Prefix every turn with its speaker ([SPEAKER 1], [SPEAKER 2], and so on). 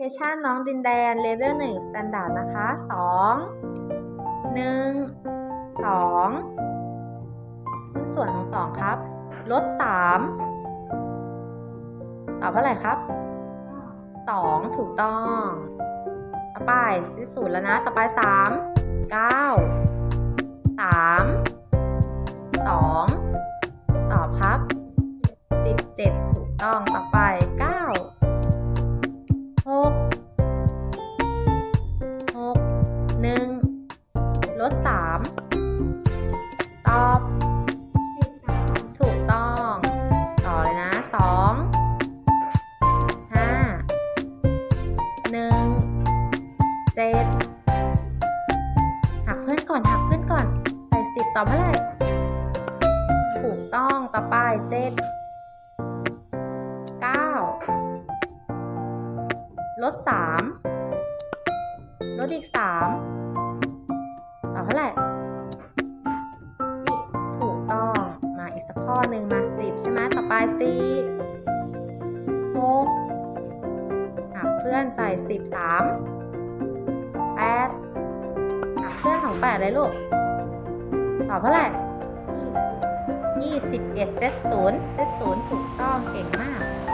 [SPEAKER 1] เซสชันน้องดินแดนเลเวลหนึ่งสแตนดาร์ดนะคะสองหนึ่งสองหุ้นส่วนของสองครับ ลดสามตอบเท่าอะไรครับสองถูกต้อง ต่อไปที่ศูนย์แล้วนะ ต่อไปสามเก้าสามสองตอบครับสิบเจ็ดถูกต้อง ต่อไปเก้า เจ็ดหักเพื่อนก่อนหักเพื่อนก่อนใส่สิบต่อเมื่อไหร่ถูกต้องต่อไปเจ็ดเก้าลดสามลดอีกสามต่อเท่าไหร่ถูกต้อง มาอีกสักข้อหนึ่งมาสิบใช่ไหมต่อไปสี่หกหักเพื่อนใส่สิบสาม แปดเลยลูก ตอบเท่าไหร่ยี่สิบเอ็ดเซตศูนย์เซตศูนย์ถูกต้องเก่งมาก